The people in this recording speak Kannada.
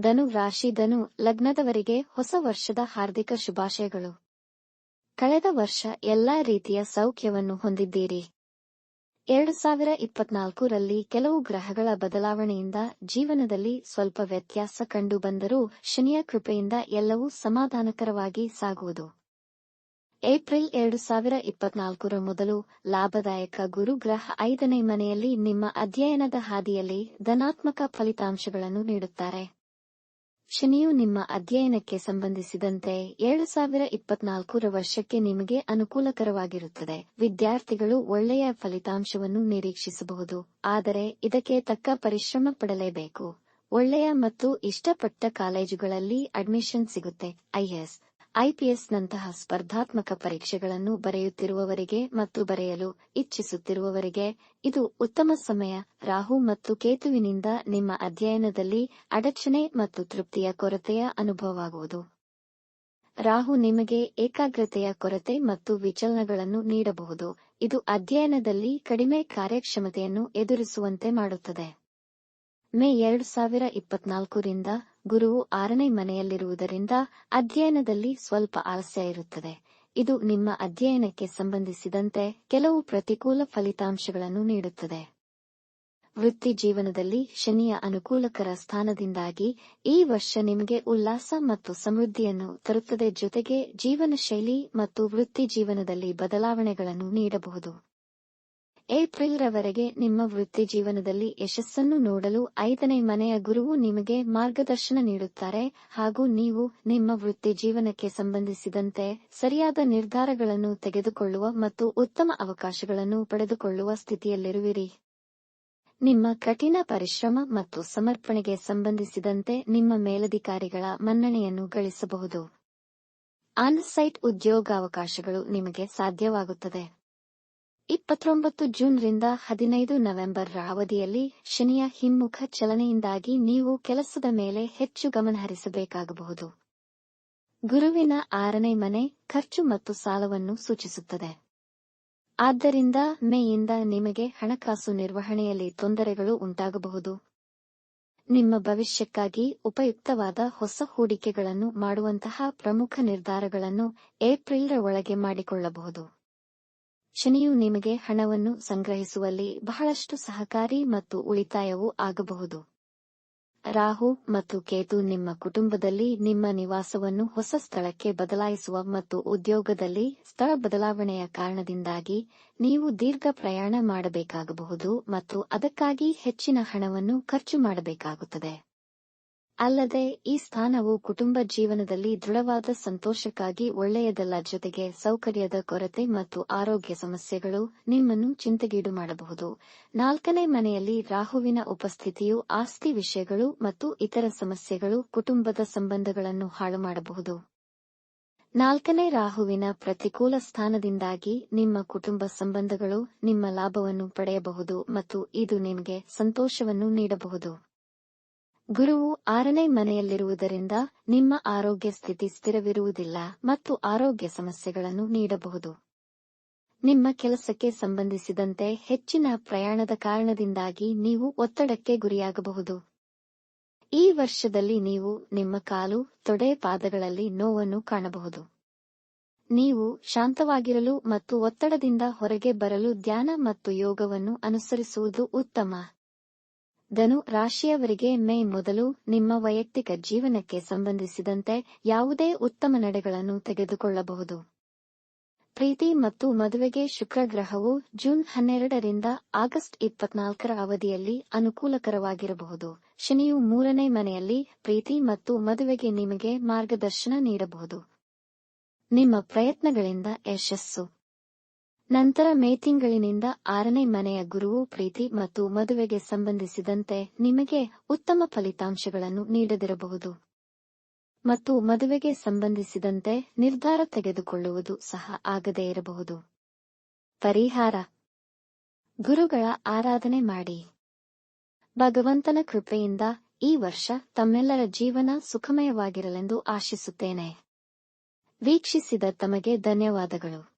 ಧನು ರಾಶಿ ಧನು ಲಗ್ನದವರಿಗೆ ಹೊಸ ವರ್ಷದ ಹಾರ್ದಿಕ ಶುಭಾಶಯಗಳು. ಕಳೆದ ವರ್ಷ ಎಲ್ಲಾ ರೀತಿಯ ಸೌಖ್ಯವನ್ನು ಹೊಂದಿದ್ದೀರಿ. ಎರಡು ಸಾವಿರ ಇಪ್ಪತ್ನಾಲ್ಕರಲ್ಲಿ ಕೆಲವು ಗ್ರಹಗಳ ಬದಲಾವಣೆಯಿಂದ ಜೀವನದಲ್ಲಿ ಸ್ವಲ್ಪ ವ್ಯತ್ಯಾಸ ಕಂಡುಬಂದರೂ ಶನಿಯ ಕೃಪೆಯಿಂದ ಎಲ್ಲವೂ ಸಮಾಧಾನಕರವಾಗಿ ಸಾಗುವುದು. ಏಪ್ರಿಲ್ ಎರಡು ಸಾವಿರ ಇಪ್ಪತ್ನಾಲ್ಕರ ಮೊದಲು ಲಾಭದಾಯಕ ಗುರುಗ್ರಹ ಐದನೇ ಮನೆಯಲ್ಲಿ ನಿಮ್ಮ ಅಧ್ಯಯನದ ಹಾದಿಯಲ್ಲಿ ಧನಾತ್ಮಕ ಫಲಿತಾಂಶಗಳನ್ನು ನೀಡುತ್ತಾರೆ. ಶನಿಯು ನಿಮ್ಮ ಅಧ್ಯಯನಕ್ಕೆ ಸಂಬಂಧಿಸಿದಂತೆ ಏಳು ಸಾವಿರ ಇಪ್ಪತ್ನಾಲ್ಕರ ವರ್ಷಕ್ಕೆ ನಿಮಗೆ ಅನುಕೂಲಕರವಾಗಿರುತ್ತದೆ. ವಿದ್ಯಾರ್ಥಿಗಳು ಒಳ್ಳೆಯ ಫಲಿತಾಂಶವನ್ನು ನಿರೀಕ್ಷಿಸಬಹುದು, ಆದರೆ ಇದಕ್ಕೆ ತಕ್ಕ ಪರಿಶ್ರಮ ಪಡಲೇಬೇಕು. ಒಳ್ಳೆಯ ಮತ್ತು ಇಷ್ಟಪಟ್ಟ ಕಾಲೇಜುಗಳಲ್ಲಿ ಅಡ್ಮಿಷನ್ ಸಿಗುತ್ತೆ. ಐಎಸ್ ಐಪಿಎಸ್ ನಂತಹ ಸ್ಪರ್ಧಾತ್ಮಕ ಪರೀಕ್ಷೆಗಳನ್ನು ಬರೆಯುತ್ತಿರುವವರಿಗೆ ಮತ್ತು ಬರೆಯಲು ಇಚ್ಛಿಸುತ್ತಿರುವವರಿಗೆ ಇದು ಉತ್ತಮ ಸಮಯ. ರಾಹು ಮತ್ತು ಕೇತುವಿನಿಂದ ನಿಮ್ಮ ಅಧ್ಯಯನದಲ್ಲಿ ಅಡಚಣೆ ಮತ್ತು ತೃಪ್ತಿಯ ಕೊರತೆಯ ಅನುಭವವಾಗುವುದು. ರಾಹು ನಿಮಗೆ ಏಕಾಗ್ರತೆಯ ಕೊರತೆ ಮತ್ತು ವಿಚಲನಗಳನ್ನು ನೀಡಬಹುದು. ಇದು ಅಧ್ಯಯನದಲ್ಲಿ ಕಡಿಮೆ ಕಾರ್ಯಕ್ಷಮತೆಯನ್ನು ಎದುರಿಸುವಂತೆ ಮಾಡುತ್ತದೆ. ಮೇ ಎರಡು ಸಾವಿರ ಇಪ್ಪತ್ನಾಲ್ಕರಿಂದ ಗುರುವು ಆರನೇ ಮನೆಯಲ್ಲಿರುವುದರಿಂದ ಅಧ್ಯಯನದಲ್ಲಿ ಸ್ವಲ್ಪ ಆಲಸ್ಯ ಇರುತ್ತದೆ. ಇದು ನಿಮ್ಮ ಅಧ್ಯಯನಕ್ಕೆ ಸಂಬಂಧಿಸಿದಂತೆ ಕೆಲವು ಪ್ರತಿಕೂಲ ಫಲಿತಾಂಶಗಳನ್ನು ನೀಡುತ್ತದೆ. ವೃತ್ತಿ ಜೀವನದಲ್ಲಿ ಶನಿಯ ಅನುಕೂಲಕರ ಸ್ಥಾನದಿಂದಾಗಿ ಈ ವರ್ಷ ನಿಮಗೆ ಉಲ್ಲಾಸ ಮತ್ತು ಸಮೃದ್ಧಿಯನ್ನು ತರುತ್ತದೆ ಜೊತೆಗೆ ಜೀವನ ಶೈಲಿ ಮತ್ತು ವೃತ್ತಿ ಜೀವನದಲ್ಲಿ ಬದಲಾವಣೆಗಳನ್ನು ನೀಡಬಹುದು. ಏಪ್ರಿಲ್ ರವರೆಗೆ ನಿಮ್ಮ ವೃತ್ತಿ ಜೀವನದಲ್ಲಿ ಯಶಸ್ಸನ್ನು ನೋಡಲು ಐದನೇ ಮನೆಯ ಗುರುವು ನಿಮಗೆ ಮಾರ್ಗದರ್ಶನ ನೀಡುತ್ತಾರೆ ಹಾಗೂ ನೀವು ನಿಮ್ಮ ವೃತ್ತಿ ಜೀವನಕ್ಕೆ ಸಂಬಂಧಿಸಿದಂತೆ ಸರಿಯಾದ ನಿರ್ಧಾರಗಳನ್ನು ತೆಗೆದುಕೊಳ್ಳುವ ಮತ್ತು ಉತ್ತಮ ಅವಕಾಶಗಳನ್ನು ಪಡೆದುಕೊಳ್ಳುವ ಸ್ಥಿತಿಯಲ್ಲಿರುವಿರಿ. ನಿಮ್ಮ ಕಠಿಣ ಪರಿಶ್ರಮ ಮತ್ತು ಸಮರ್ಪಣೆಗೆ ಸಂಬಂಧಿಸಿದಂತೆ ನಿಮ್ಮ ಮೇಲಧಿಕಾರಿಗಳ ಮನ್ನಣೆಯನ್ನು ಗಳಿಸಬಹುದು. ಆನ್ಸೈಟ್ ಉದ್ಯೋಗಾವಕಾಶಗಳು ನಿಮಗೆ ಸಾಧ್ಯವಾಗುತ್ತದೆ. ಇಪ್ಪತ್ತೊಂಬತ್ತು ಜೂನ್ ರಿಂದ ಹದಿನೈದು ನವೆಂಬರ್ ಅವಧಿಯಲ್ಲಿ ಶನಿಯ ಹಿಮ್ಮುಖ ಚಲನೆಯಿಂದಾಗಿ ನೀವು ಕೆಲಸದ ಮೇಲೆ ಹೆಚ್ಚು ಗಮನಹರಿಸಬೇಕಾಗಬಹುದು ಗುರುವಿನ ಆರನೇ ಮನೆ ಖರ್ಚು ಮತ್ತು ಸಾಲವನ್ನು ಸೂಚಿಸುತ್ತದೆ. ಆದ್ದರಿಂದ ಮೇಯಿಂದ ನಿಮಗೆ ಹಣಕಾಸು ನಿರ್ವಹಣೆಯಲ್ಲಿ ತೊಂದರೆಗಳು ಉಂಟಾಗಬಹುದು. ನಿಮ್ಮ ಭವಿಷ್ಯಕ್ಕಾಗಿ ಉಪಯುಕ್ತವಾದ ಹೊಸ ಹೂಡಿಕೆಗಳನ್ನು ಮಾಡುವಂತಹ ಪ್ರಮುಖ ನಿರ್ಧಾರಗಳನ್ನು ಏಪ್ರಿಲ್ ರ ಒಳಗೆ ಮಾಡಿಕೊಳ್ಳಬಹುದು. ಶನಿಯು ನಿಮಗೆ ಹಣವನ್ನು ಸಂಗ್ರಹಿಸುವಲ್ಲಿ ಬಹಳಷ್ಟು ಸಹಕಾರಿ ಮತ್ತು ಉಳಿತಾಯವೂ ಆಗಬಹುದು. ರಾಹು ಮತ್ತು ಕೇತು ನಿಮ್ಮ ಕುಟುಂಬದಲ್ಲಿ ನಿಮ್ಮ ನಿವಾಸವನ್ನು ಹೊಸ ಸ್ಥಳಕ್ಕೆ ಬದಲಾಯಿಸುವ ಮತ್ತು ಉದ್ಯೋಗದಲ್ಲಿ ಸ್ಥಳ ಬದಲಾವಣೆಯ ಕಾರಣದಿಂದಾಗಿ ನೀವು ದೀರ್ಘ ಪ್ರಯಾಣ ಮಾಡಬೇಕಾಗಬಹುದು ಮತ್ತು ಅದಕ್ಕಾಗಿ ಹೆಚ್ಚಿನ ಹಣವನ್ನು ಖರ್ಚು ಮಾಡಬೇಕಾಗುತ್ತದೆ. ಅಲ್ಲದೆ, ಈ ಸ್ಥಾನವು ಕುಟುಂಬ ಜೀವನದಲ್ಲಿ ದೃಢವಾದ ಸಂತೋಷಕ್ಕಾಗಿ ಒಳ್ಳೆಯದಲ್ಲ ಜೊತೆಗೆ ಸೌಕರ್ಯದ ಕೊರತೆ ಮತ್ತು ಆರೋಗ್ಯ ಸಮಸ್ಯೆಗಳು ನಿಮ್ಮನ್ನು ಚಿಂತೆಗೀಡು ಮಾಡಬಹುದು. ನಾಲ್ಕನೇ ಮನೆಯಲ್ಲಿ ರಾಹುವಿನ ಉಪಸ್ಥಿತಿಯು ಆಸ್ತಿ ವಿಷಯಗಳು ಮತ್ತು ಇತರ ಸಮಸ್ಯೆಗಳು ಕುಟುಂಬದ ಸಂಬಂಧಗಳನ್ನು ಹಾಳು ಮಾಡಬಹುದು. ನಾಲ್ಕನೇ ರಾಹುವಿನ ಪ್ರತಿಕೂಲ ಸ್ಥಾನದಿಂದಾಗಿ ನಿಮ್ಮ ಕುಟುಂಬ ಸಂಬಂಧಗಳು ನಿಮ್ಮ ಲಾಭವನ್ನು ಪಡೆಯಬಹುದು ಮತ್ತು ಇದು ನಿಮಗೆ ಸಂತೋಷವನ್ನು ನೀಡಬಹುದು. ಗುರುವು ಆರನೇ ಮನೆಯಲ್ಲಿರುವುದರಿಂದ ನಿಮ್ಮ ಆರೋಗ್ಯ ಸ್ಥಿತಿ ಸ್ಥಿರವಿರುವುದಿಲ್ಲ ಮತ್ತು ಆರೋಗ್ಯ ಸಮಸ್ಯೆಗಳನ್ನು ನೀಡಬಹುದು. ನಿಮ್ಮ ಕೆಲಸಕ್ಕೆ ಸಂಬಂಧಿಸಿದಂತೆ ಹೆಚ್ಚಿನ ಪ್ರಯಾಣದ ಕಾರಣದಿಂದಾಗಿ ನೀವು ಒತ್ತಡಕ್ಕೆ ಗುರಿಯಾಗಬಹುದು. ಈ ವರ್ಷದಲ್ಲಿ ನೀವು ನಿಮ್ಮ ಕಾಲು, ತೊಡೆ ಪಾದಗಳಲ್ಲಿ ನೋವನ್ನು ಕಾಣಬಹುದು. ನೀವು ಶಾಂತವಾಗಿರಲು ಮತ್ತು ಒತ್ತಡದಿಂದ ಹೊರಗೆ ಬರಲು ಧ್ಯಾನ ಮತ್ತು ಯೋಗವನ್ನು ಅನುಸರಿಸುವುದು ಉತ್ತಮ. ಧನು ರಾಶಿಯವರಿಗೆ ಮೇ ಮೊದಲು ನಿಮ್ಮ ವೈಯಕ್ತಿಕ ಜೀವನಕ್ಕೆ ಸಂಬಂಧಿಸಿದಂತೆ ಯಾವುದೇ ಉತ್ತಮ ನಡೆಗಳನ್ನು ತೆಗೆದುಕೊಳ್ಳಬಹುದು. ಪ್ರೀತಿ ಮತ್ತು ಮದುವೆಗೆ ಶುಕ್ರ ಗ್ರಹವು ಜೂನ್ ಹನ್ನೆರಡರಿಂದ ಆಗಸ್ಟ್ ಇಪ್ಪತ್ನಾಲ್ಕರ ಅವಧಿಯಲ್ಲಿ ಅನುಕೂಲಕರವಾಗಿರಬಹುದು. ಶನಿಯು ಮೂರನೇ ಮನೆಯಲ್ಲಿ ಪ್ರೀತಿ ಮತ್ತು ಮದುವೆಗೆ ನಿಮಗೆ ಮಾರ್ಗದರ್ಶನ ನೀಡಬಹುದು. ನಿಮ್ಮ ಪ್ರಯತ್ನಗಳಿಂದ ಯಶಸ್ಸು. ನಂತರ ಮೇ ತಿಂಗಳಿನಿಂದ ಆರನೇ ಮನೆಯ ಗುರುವು ಪ್ರೀತಿ ಮತ್ತು ಮದುವೆಗೆ ಸಂಬಂಧಿಸಿದಂತೆ ನಿಮಗೆ ಉತ್ತಮ ಫಲಿತಾಂಶಗಳನ್ನು ನೀಡದಿರಬಹುದು. ಮತ್ತು ಮದುವೆಗೆ ಸಂಬಂಧಿಸಿದಂತೆ ನಿರ್ಧಾರ ತೆಗೆದುಕೊಳ್ಳುವುದು ಸಹ ಆಗದೇ ಇರಬಹುದು. ಪರಿಹಾರ. ಗುರುಗಳ ಆರಾಧನೆ ಮಾಡಿ. ಭಗವಂತನ ಕೃಪೆಯಿಂದ ಈ ವರ್ಷ ತಮ್ಮೆಲ್ಲರ ಜೀವನ ಸುಖಮಯವಾಗಿರಲೆಂದು ಆಶಿಸುತ್ತೇನೆ. ವೀಕ್ಷಿಸಿದ ತಮಗೆ ಧನ್ಯವಾದಗಳು.